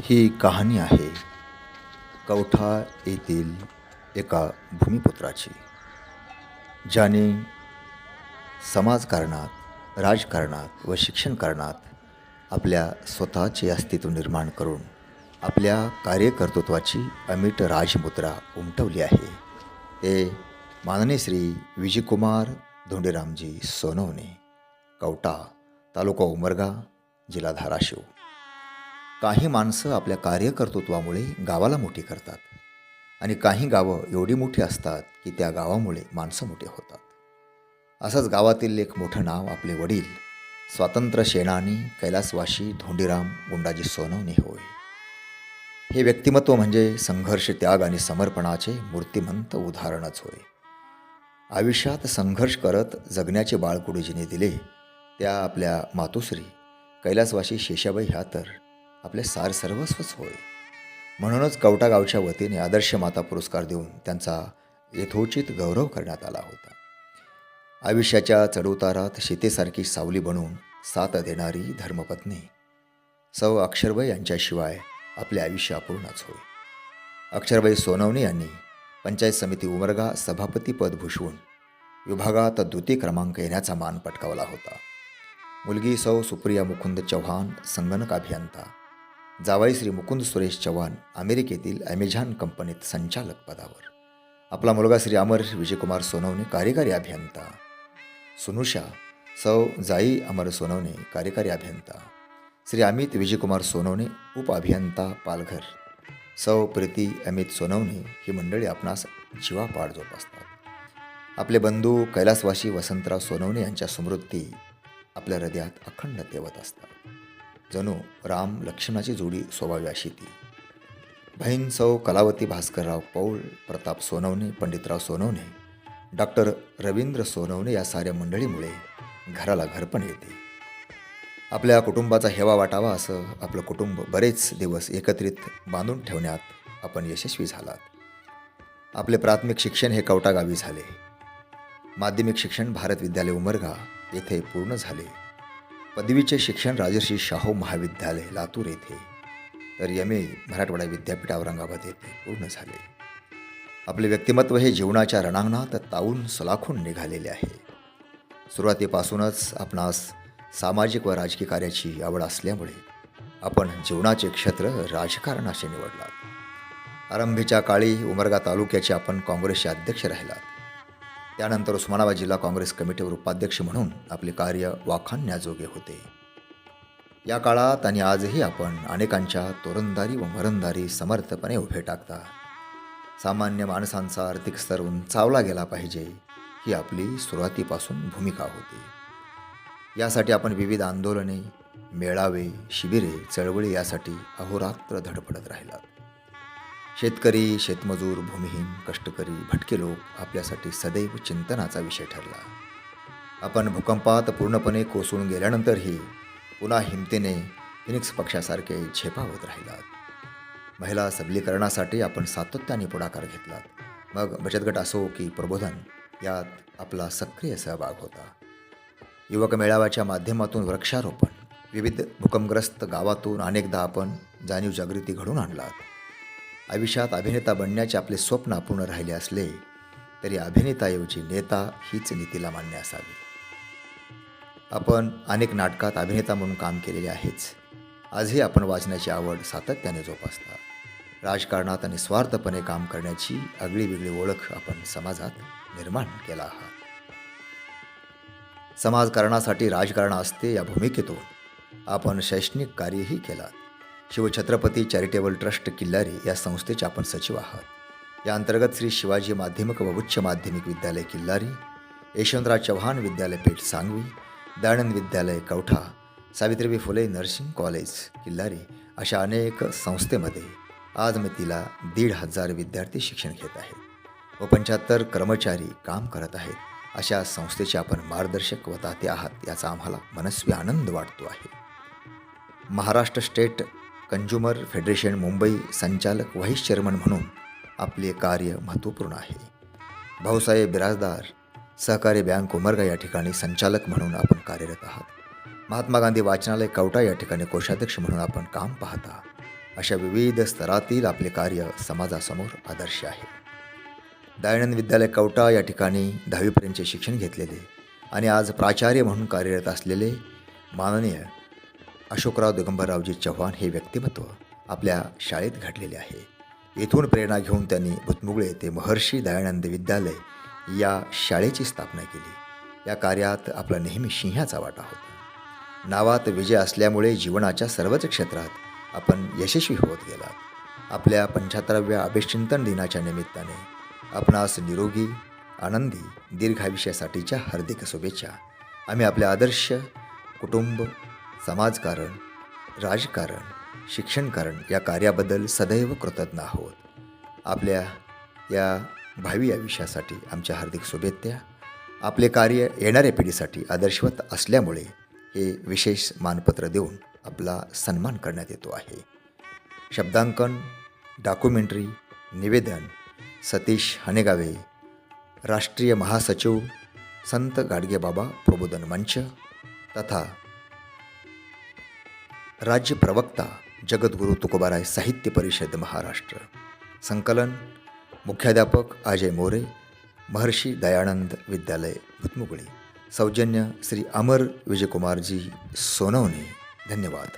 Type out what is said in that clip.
ही कहाणी आहे. कवठा येथील एका भूमिपुत्राची. ज्याने समाजकारणात राजकारणात व शिक्षणकारणात आपल्या स्वतःचे अस्तित्व निर्माण करून आपल्या कार्यकर्तृत्वाची अमिट राजमुद्रा उमटवली आहे. ते माननीय श्री विजयकुमार धोंडेरामजी सोनवणे कवटा तालुका उमरगा जिल्हा धाराशिव. काही माणसं आपल्या कार्यकर्तृत्वामुळे गावाला मोठी करतात. आणि काही गावं एवढी मोठी असतात की त्या गावामुळे माणसं मोठी होतात. असंच गावातील एक मोठं नाव आपले वडील स्वातंत्र्य सेनानी कैलासवाशी धोंडीराम गुंडाजी सोनवणे होय. हे व्यक्तिमत्व म्हणजे संघर्ष त्याग आणि समर्पणाचे मूर्तिमंत उदाहरणच होय. आयुष्यात संघर्ष करत जगण्याचे बाळकुडूजीने दिले त्या आपल्या मातोश्री कैलासवाशी शेषाबाई ह्या तर आपले सार सर्वस्वच होय. म्हणूनच कवटा गावच्या वतीने आदर्श माता पुरस्कार देऊन त्यांचा यथोचित गौरव करण्यात आला होता. आयुष्याच्या चढउतारात शितेसारखी सावली बनून साथ देणारी धर्मपत्नी सौ अक्षरबाई यांच्याशिवाय आपले आयुष्य अपूर्णच होय. अक्षरबाई सोनवणे यांनी पंचायत समिती उमरगा सभापतीपद भूषवून विभागात द्वितीय क्रमांक येण्याचा मान पटकावला होता. मुलगी सौ सुप्रिया मुकुंद चव्हाण संगणक अभियंता जावाई श्री मुकुंद सुरेश चव्हाण अमेरिकेतील ॲमेझॉन कंपनीत संचालक पदावर. आपला मुलगा श्री अमर विजयकुमार सोनवणे कार्यकारी अभियंता. सुनुषा सौ जाई अमर सोनवणे कार्यकारी अभियंता. श्री अमित विजयकुमार सोनवणे उप अभियंता पालघर. सौ प्रीती अमित सोनवणे ही मंडळी आपणास जीवापाड जोपासतात. आपले बंधू कैलासवासी वसंतराव सोनवणे यांच्या स्मृती आपल्या हृदयात अखंड तेवत असतात. जणू राम लक्ष्मणाची जोडी स्वभावी अशी ती. बहीण सौ कलावती भास्करराव पौळ प्रताप सोनवणे पंडितराव सोनवणे डॉक्टर रवींद्र सोनवणे या साऱ्या मंडळीमुळे घराला घरपण येते. आपल्या कुटुंबाचा हेवा वाटावा असं आपलं कुटुंब बरेच दिवस एकत्रित बांधून ठेवण्यात आपण यशस्वी झालात. आपले प्राथमिक शिक्षण हे कवटा गावी झाले. माध्यमिक शिक्षण भारत विद्यालय उमरगा येथे पूर्ण झाले. पदवीचे शिक्षण राजर्षी शाहू महाविद्यालय लातूर येथे. तर एम ए मराठवाडा विद्यापीठ औरंगाबाद येथे पूर्ण झाले. आपले व्यक्तिमत्व हे जीवनाच्या रणांगणात तावून सलाखून निघालेले आहे. सुरुवातीपासूनच आपणास सामाजिक व राजकीय कार्याची आवड असल्यामुळे आपण जीवनाचे क्षेत्र राजकारणाशी निवडलात. आरंभीच्या काळी उमरगा तालुक्याचे आपण काँग्रेसचे अध्यक्ष राहिलात. त्यानंतर उस्मानाबाद जिल्हा काँग्रेस कमिटीवर उपाध्यक्ष म्हणून आपले कार्य वाखाणण्याजोगे होते. या काळात आणि आजही आपण अनेकांच्या तोरणदारी व मरणदारी समर्थपणे उभे टाकता. सामान्य माणसांचा आर्थिक स्तर उंचावला गेला पाहिजे ही आपली सुरुवातीपासून भूमिका होती. यासाठी आपण विविध आंदोलने मेळावे शिबिरे चळवळी यासाठी अहोरात्र धडपडत राहिलात. शेतकरी शेतमजूर भूमिहीन कष्टकरी भटके लोक आपल्यासाठी सदैव चिंतनाचा विषय ठरला. आपण भूकंपात पूर्णपणे कोसळून गेल्यानंतरही पुन्हा हिमतीने फिनिक्स पक्षासारखे झेपावत राहिलात. महिला सबलीकरणासाठी आपण सातत्याने पुढाकार घेतलात. मग बचत गट असो की प्रबोधन यात आपला सक्रिय सहभाग होता. युवक मेळाव्याच्या माध्यमातून वृक्षारोपण विविध भूकंपग्रस्त गावातून अनेकदा आपण जाणीव जागृती घडून आणलात. आयुष्यात अभिनेता बनण्याचे आपले स्वप्न अपूर्ण राहिले असले तरी अभिनेताऐवजी नेता हीच नीतीला मान्य असावी. आपण अनेक नाटकात अभिनेता म्हणून काम केलेले आहेच. आजही आपण वाचण्याची आवड सातत्याने जोपासता. राजकारणात आणि स्वार्थपणे काम करण्याची आगळी वेगळी ओळख आपण समाजात निर्माण केला आहात. समाजकारणासाठी राजकारण असते या भूमिकेतून आपण शैक्षणिक कार्यही केलात. शिवछत्रपती चॅरिटेबल ट्रस्ट किल्लारी या संस्थेचे आपण सचिव आहात. या अंतर्गत श्री शिवाजी माध्यमिक व उच्च माध्यमिक विद्यालय किल्लारी यशवंतराव चव्हाण विद्यालयपीठ सांगवी दयानंद विद्यालय कवठा सावित्रीबाई फुले नर्सिंग कॉलेज किल्लारी अशा अनेक संस्थेमध्ये आज मी तिला दीड हजार विद्यार्थी शिक्षण घेत आहेत व पंच्याहत्तर कर्मचारी काम करत आहेत. अशा संस्थेचे आपण मार्गदर्शक व ताते आहात याचा आम्हाला मनस्वी आनंद वाटतो आहे. Maharashtra state consumer federation Mumbai संचालक व्हाईस चेअरमन म्हणून आपले कार्य महत्त्वपूर्ण आहे. भाऊसाहेब बिराजदार सहकारी बँक उमरगा या ठिकाणी संचालक म्हणून आपण कार्यरत आहात. महात्मा गांधी वाचनालय कवटा या ठिकाणी कोषाध्यक्ष म्हणून आपण काम पाहता. अशा विविध स्तरातील आपले कार्य समाजासमोर आदर्श आहे. दयानंद विद्यालय कवटा या ठिकाणी दहावीपर्यंतचे शिक्षण घेतलेले आणि आज प्राचार्य म्हणून कार्यरत असलेले माननीय अशोकराव दिगंबररावजी चव्हाण हे व्यक्तिमत्व आपल्या शाळेत घडलेले आहे. येथून प्रेरणा घेऊन त्यांनी भुतमुगळे ते महर्षी दयानंद विद्यालय या शाळेची स्थापना केली. या कार्यात आपला नेहमी सिंहाचा वाटा होता. नावात विजय असल्यामुळे जीवनाच्या सर्वच क्षेत्रात आपण यशस्वी होत गेला आपल्या पंच्याहत्तराव्या अभिचिंतन दिनाच्या निमित्ताने आपणास निरोगी आनंदी दीर्घायुष्यासाठीच्या हार्दिक शुभेच्छा. आम्ही आपले आदर्श कुटुंब समाजकारण राजकारण शिक्षणकारण या कार्याबद्दल सदैव कृतज्ञ आहोत. आपल्या या भावी आयुष्यासाठी आमच्या हार्दिक शुभेच्छा. आपले कार्य येणाऱ्या पिढीसाठी आदर्शवत असल्यामुळे हे विशेष मानपत्र देऊन आपला सन्मान करण्यात येतो आहे. शब्दांकन डॉक्युमेंटरी निवेदन सतीश हनेगावे राष्ट्रीय महासचिव संत गाडगेबाबा प्रबोधन मंच तथा राज्य प्रवक्ता जगद्गुरू तुकोबाराय साहित्य परिषद महाराष्ट्र. संकलन मुख्याध्यापक अजय मोरे महर्षी दयानंद विद्यालय भुतमुगळी. सौजन्य श्री अमर विजयकुमारजी सोनवणे. धन्यवाद.